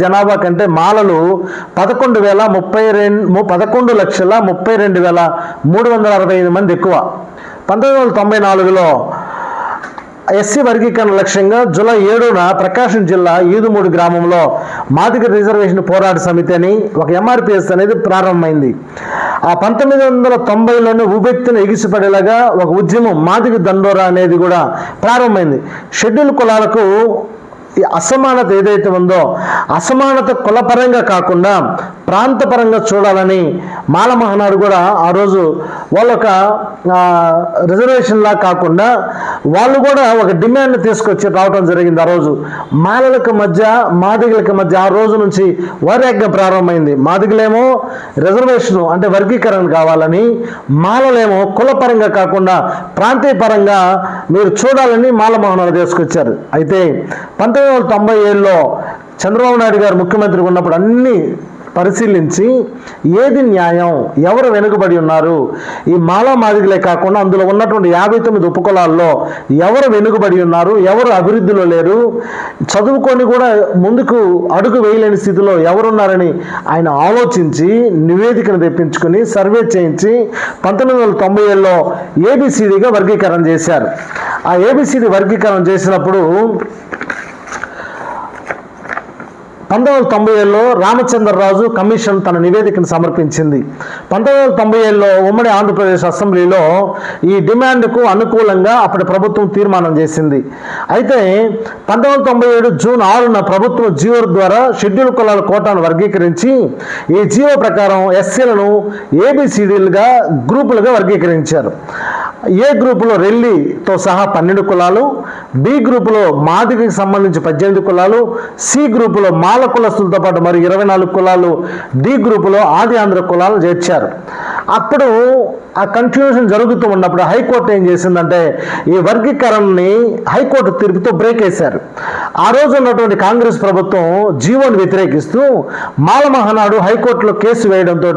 జనాభా కంటే మాలలు పదకొండు వేల ముప్పై రెండు పదకొండు లక్షల ముప్పై రెండు వేల మూడు వందల అరవై ఐదు మంది ఎక్కువ. పంతొమ్మిది వందల తొంభై నాలుగులో ఎస్సీ వర్గీకరణ లక్ష్యంగా జూలై ఏడున ప్రకాశం జిల్లా ఈదుమూడు గ్రామంలో మాదిగ రిజర్వేషన్ పోరాట సమితి అని ఒక ఎంఆర్పిఎస్ అనేది ప్రారంభమైంది. ఆ పంతొమ్మిది వందల తొంభైలోనే ఉబెత్తిన ఎగిసిపడేలాగా ఒక ఉద్యమం మాదిగ దండోరా అనేది కూడా ప్రారంభమైంది. షెడ్యూల్ కులాలకు ఈ అసమానత ఏదైతే ఉందో అసమానత కులపరంగా కాకుండా ప్రాంతపరంగా చూడాలని మాల మహానాడు కూడా ఆ రోజు వాళ్ళ ఒక రిజర్వేషన్లా కాకుండా వాళ్ళు కూడా ఒక డిమాండ్ తీసుకొచ్చి రావడం జరిగింది ఆ రోజు. మాలలకు మధ్య మాదిగలకు మధ్య ఆ రోజు నుంచి వైరాగ్యం ప్రారంభమైంది. మాదిగలేమో రిజర్వేషన్ అంటే వర్గీకరణ కావాలని మాలలేమో కులపరంగా కాకుండా ప్రాంతీయ పరంగా మీరు చూడాలని మాల మహానాడు తీసుకొచ్చారు. అయితే పంతొమ్మిది వందల తొంభై ఏడులో చంద్రబాబు నాయుడు గారు ముఖ్యమంత్రి ఉన్నప్పుడు అన్ని పరిశీలించి ఏది న్యాయం ఎవరు వెనుకబడి ఉన్నారు? ఈ మాలా మాదిగలే కాకుండా అందులో ఉన్నటువంటి యాభై తొమ్మిది ఉపకులాల్లో ఎవరు వెనుకబడి ఉన్నారు? ఎవరు అభివృద్ధిలో లేరు? చదువుకొని కూడా ముందుకు అడుగు వేయలేని స్థితిలో ఎవరున్నారని ఆయన ఆలోచించి నివేదికను తెప్పించుకుని సర్వే చేయించి పంతొమ్మిది వందల తొంభై ఏడులో ఏబిసిడిగా వర్గీకరణ చేశారు. ఆ ఏబిసిడి వర్గీకరణ చేసినప్పుడు పంతొమ్మిది వందల తొంభై ఏడులో రామచంద్రరాజు కమిషన్ తన నివేదికను సమర్పించింది. పంతొమ్మిది వందల తొంభై ఏడులో ఉమ్మడి ఆంధ్రప్రదేశ్ అసెంబ్లీలో ఈ డిమాండ్కు అనుకూలంగా అప్పటి ప్రభుత్వం తీర్మానం చేసింది. అయితే పంతొమ్మిది వందల తొంభై ఏడు జూన్ ఆరున ప్రభుత్వం జీవో ద్వారా షెడ్యూల్ కులాల కోటాను వర్గీకరించి ఈ జీవో ప్రకారం ఎస్సీలను ఏబిసిడీలుగా గ్రూపులుగా వర్గీకరించారు. ఏ గ్రూపులో రెల్లితో సహా పన్నెండు కులాలు బి గ్రూపులో మాదిగకి సంబంధించి పద్దెనిమిది కులాలు సి గ్రూపులో మాల కులస్తులతో పాటు మరి ఇరవై నాలుగు కులాలు డి గ్రూపులో ఆది ఆంధ్ర కులాలు చేర్చారు. అప్పుడు ఆ కన్ఫ్యూజన్ జరుగుతూ ఉన్నప్పుడు హైకోర్టు ఏం చేసిందంటే ఈ వర్గీకరణని హైకోర్టు తీర్పుతో బ్రేక్ వేశారు ఆ రోజు ఉన్నటువంటి కాంగ్రెస్ ప్రభుత్వం జీవోని వ్యతిరేకిస్తూ మాల మహానాడు హైకోర్టులో కేసు వేయడంతో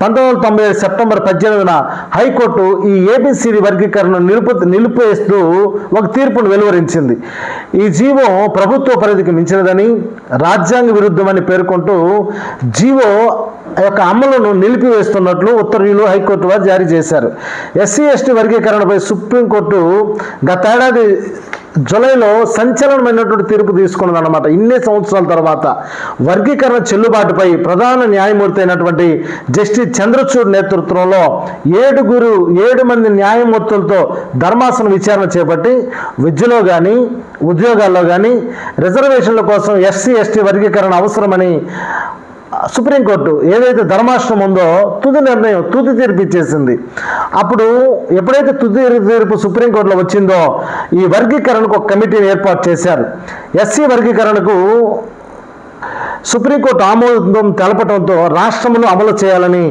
పంతొమ్మిది వందల తొంభై ఏడు సెప్టెంబర్ పద్దెనిమిదిన హైకోర్టు ఈ ఏబిసిడి వర్గీకరణను నిలుపు నిలిపేస్తూ ఒక తీర్పును వెలువరించింది. ఈ జీవో ప్రభుత్వ పరిధికి మించినదని రాజ్యాంగ విరుద్ధమని పేర్కొంటూ జీవో యొక్క అమలును నిలిపివేస్తున్నట్లు ఉత్తర్వులు హైకోర్టు వారు జారీ చేశారు. ఎస్సీ ఎస్టీ వర్గీకరణపై సుప్రీంకోర్టు గతేడాది జూలైలో సంచలనమైనటువంటి తీర్పు తీసుకున్నది అనమాట ఇన్ని సంవత్సరాల తర్వాత వర్గీకరణ చెల్లుబాటుపై ప్రధాన న్యాయమూర్తి అయినటువంటి జస్టిస్ చంద్రచూడ్ నేతృత్వంలో ఏడుగురు ఏడు మంది న్యాయమూర్తులతో ధర్మాసన విచారణ చేపట్టి విద్యలో కానీ ఉద్యోగాల్లో కానీ రిజర్వేషన్ల కోసం ఎస్సీ ఎస్టీ వర్గీకరణ అవసరమని సుప్రీంకోర్టు ఏదైతే ధర్మాసనం ఉందో తుది నిర్ణయం తుది తీర్పు ఇచ్చేసింది. అప్పుడు ఎప్పుడైతే తుది తీర్పు సుప్రీంకోర్టులో వచ్చిందో ఈ వర్గీకరణకు ఒక కమిటీని ఏర్పాటు చేశారు. ఎస్సీ వర్గీకరణకు సుప్రీంకోర్టు ఆమోదం తెలపడంతో రాష్ట్రంలో అమలు చేయాలని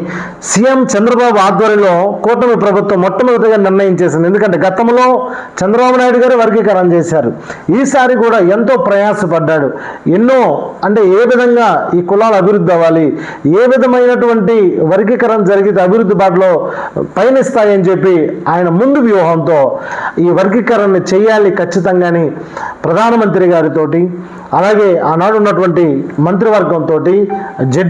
సీఎం చంద్రబాబు ఆధ్వర్యంలో కూటమి ప్రభుత్వం మొట్టమొదటిగా నిర్ణయం చేసింది. ఎందుకంటే గతంలో చంద్రబాబు నాయుడు గారు వర్గీకరణ చేశారు. ఈసారి కూడా ఎంతో ప్రయాసపడ్డాడు. ఎన్నో అంటే ఏ విధంగా ఈ కులాలు అభివృద్ధి అవ్వాలి ఏ విధమైనటువంటి వర్గీకరణ జరిగితే అభివృద్ధి బాటలో పయనిస్తాయని చెప్పి ఆయన ముందు వ్యూహంతో ఈ వర్గీకరణ చేయాలి ఖచ్చితంగాని ప్రధానమంత్రి గారితోటి అలాగే ఆనాడు ఉన్నటువంటి మంత్రివర్గంతో జడ్జి